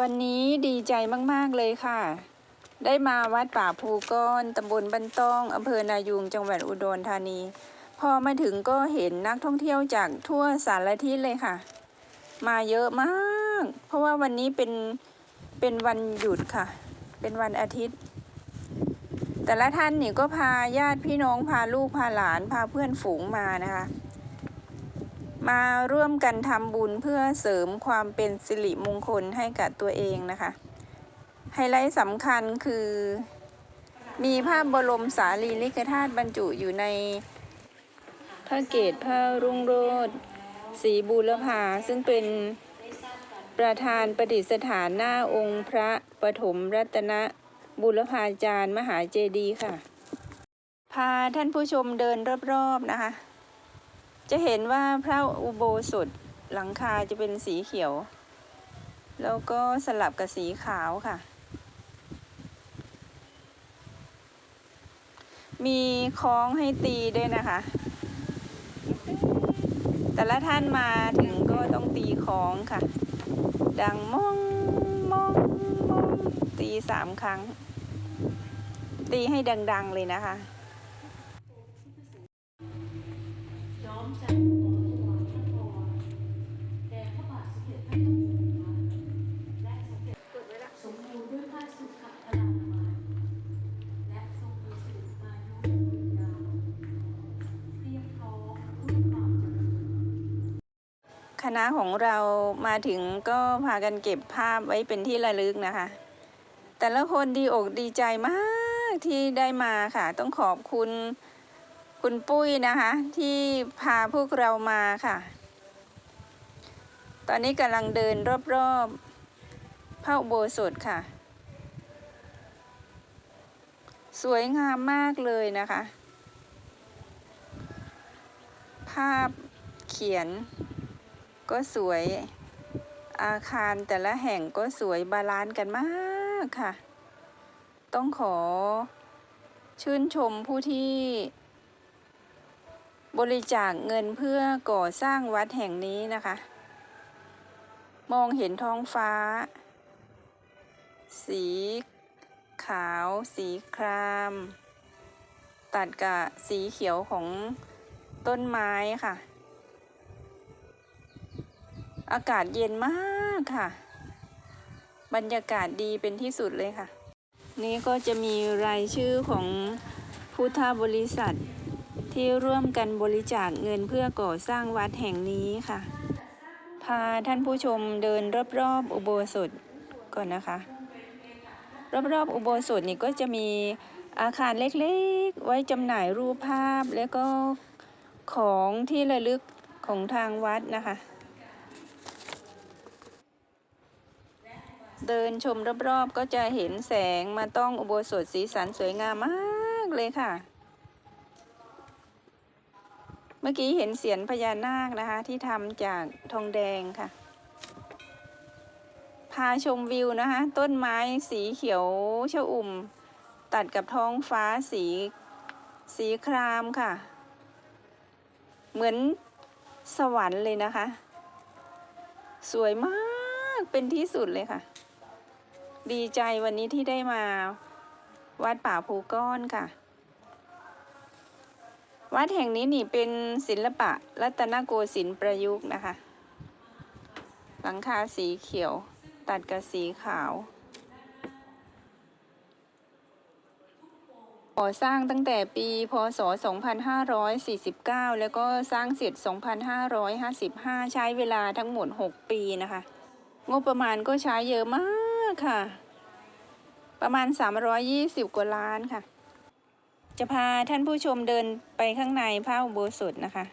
วันนี้ดีใจมาก ๆ เลยค่ะ ได้มาวัดป่าภูก้อนตำบลบันต้องอำเภอนายูงจังหวัดอุดรธานี พอมาถึงก็เห็นนักท่องเที่ยวจากทั่วสารทิศเลยค่ะ มาเยอะมาก เพราะว่าวันนี้เป็นเป็นวันหยุดค่ะ เป็นวันอาทิตย์ แต่ละท่านนี่ก็พาญาติพี่น้องพาลูกพาหลานพาเพื่อนฝูงมานะคะ มาร่วมกันทำบุญเพื่อเสริมความเป็นสิริมงคลให้กับตัวเองนะคะ ไฮไลท์สำคัญคือ มีภาพบรมสารีริกธาตุบรรจุอยู่ในพระเกศพระรุ่งโรจน์ศรีบูรพาซึ่งเป็นประธานประดิษฐานหน้าองค์พระปฐมรัตนบุรพาจารย์มหาเจดีย์ค่ะ พาท่านผู้ชมเดินรอบๆนะคะ จะเห็นว่าพระอุโบสถหลังคาจะเป็นสีเขียว แล้วก็สลับกับสีขาวค่ะ มีคล้องให้ตีด้วยนะคะ แต่ละท่านมาถึงก็ต้องตีคล้องค่ะ ดังมองมองมองตีสามครั้ง ตีให้ดัง ๆ เลยนะคะ ณะของเรามาถึงก็พากันเก็บภาพไว้เป็นที่ระลึกนะคะ แต่ละคนดีอกดีใจมากที่ได้มาค่ะ ต้องขอบคุณคุณปุ้ยนะคะ ที่พาพวกเรามาค่ะ ตอนนี้กำลังเดินรอบๆพระอุโบสถค่ะ สวยงามมากเลยนะคะ ภาพเขียน ก็สวย อาคารแต่ละแห่งก็สวยบาลานซ์กันมากค่ะ ต้องขอ ชื่นชมผู้ที่ บริจาคเงินเพื่อก่อสร้างวัดแห่งนี้นะคะ มองเห็นท้องฟ้า สีขาว สีคราม ตัดกับสีเขียวของต้นไม้ค่ะ อากาศเย็นมากค่ะ บรรยากาศดีเป็นที่สุดเลยค่ะ นี่ก็จะมีรายชื่อของพุทธบริษัทที่ร่วมกันบริจาคเงินเพื่อก่อสร้างวัดแห่งนี้ค่ะ พาท่านผู้ชมเดินรอบๆอุโบสถก่อนนะคะ รอบๆอุโบสถนี่ก็จะมีอาคารเล็กๆ ไว้จำหน่ายรูปภาพแล้วก็ของที่ระลึกของทางวัดนะคะ เดินชมรอบๆ ก็จะเห็นแสงมาต้องอุโบสถสีสันสวยงามมากเลยค่ะ เมื่อกี้เห็นเสียนพญานาคนะคะ ที่ทำจากทองแดงค่ะ พาชมวิวนะคะ ต้นไม้สีเขียวชอุ่ม ตัดกับท้องฟ้าสีสีครามค่ะ เหมือนสวรรค์เลยนะคะ สวยมาก เป็นที่สุดเลยค่ะ ดีใจวันนี้ที่ได้มาวัดป่าภูก้อนค่ะ วัดแห่งนี้นี่เป็นศิลปะรัตนโกสินทร์ประยุกต์นะคะ หลังคาสีเขียวตัดกับสีขาวก่อสร้างตั้งแต่ปี พศ 2549 แล้วก็สร้างเสร็จ 2555 ใช้เวลาทั้งหมด 6 ปีนะคะ งบประมาณก็ใช้เยอะมาก ค่ะ ประมาณ 320 กว่าล้านค่ะ จะพาท่านผู้ชมเดินไปข้างในพระอุโบสถนะคะ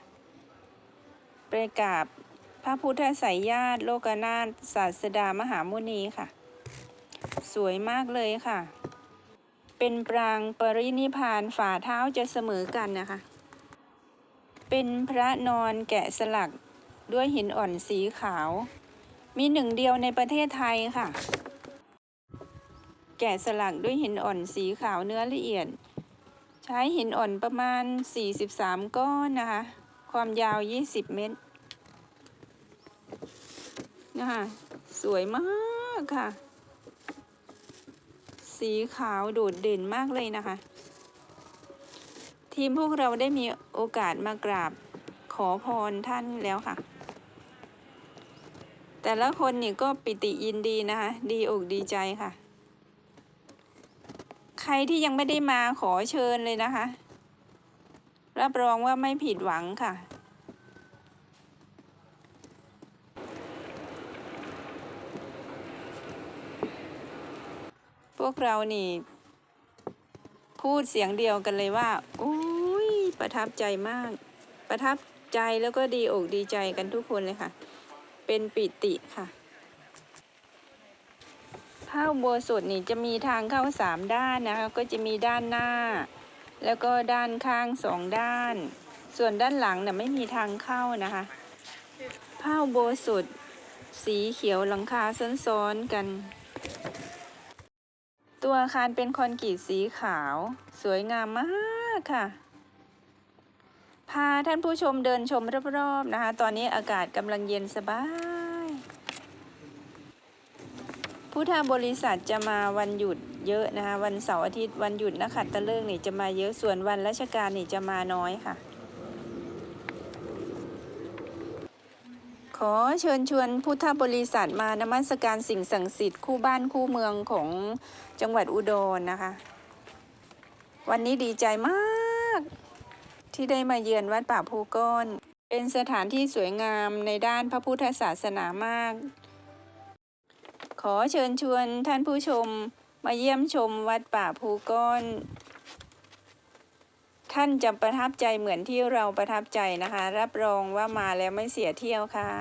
ไปกราบพระพุทธไสยญาติโลกนาถศาสดามหามุนีค่ะ สวยมากเลยค่ะ เป็นปรางปรินิพานฝ่าเท้าจะเสมอกันนะคะ เป็นพระนอนแกะสลักด้วยหินอ่อนสีขาว มีหนึ่งเดียวในประเทศไทยค่ะ แกะสลักด้วยหินอ่อนสีขาวเนื้อละเอียด ใช้หินอ่อนประมาณ 43 ก้อนนะคะ ความยาว 20 เมตรนะคะสวยมากค่ะ สีขาวโดดเด่นมากเลยนะคะ ทีมพวกเราได้มีโอกาสมากราบขอพรท่านแล้วค่ะแต่ละคนนี่ก็ปิติยินดีนะคะ ดีอกดีใจค่ะ รที่ยังไม่ได้มาขอเชิญเลยนะคะ รับรองว่าไม่ผิดหวังค่ะ พวกเรานี่ พูดเสียงเดียวกันเลยว่าอุ้ยประทับใจมาก ประทับใจแล้วก็ดีอกดีใจกันทุกคนเลยค่ะ เป็นปิติค่ะ พระอุโบสถนี่จะมีทางเข้าสามด้านนะคะ ก็จะมีด้านหน้า แล้วก็ด้านข้างสองด้าน ส่วนด้านหลังน่ะไม่มีทางเข้านะคะพระอุโบสถสีเขียวหลังคาซ้อนๆกัน ตัวอาคารเป็นคอนกรีตสีขาว สวยงามมากค่ะ พาท่านผู้ชมเดินชมรอบๆนะคะ ตอนนี้อากาศกำลังเย็นสบาย พุทธบริษัทจะมาวันหยุดเยอะนะคะ วันเสาร์อาทิตย์วันหยุดนักขัตฤกษ์นี่จะมาเยอะส่วนวันราชการนี่จะมาน้อยค่ะ ขอเชิญชวนพุทธบริษัทมานมัสการสิ่งศักดิ์สิทธิ์คู่บ้านคู่เมืองของจังหวัดอุดรนะคะ วันนี้ดีใจมาก ที่ได้มาเยือนวัดป่าภูก้อนเป็นสถานที่สวยงามในด้านพระพุทธศาสนามาก ขอเชิญชวนท่านผู้ชมมาเยี่ยมชมวัดป่าภูก้อน ท่านจะประทับใจเหมือนที่เราประทับใจนะคะ รับรองว่ามาแล้วไม่เสียเที่ยวค่ะ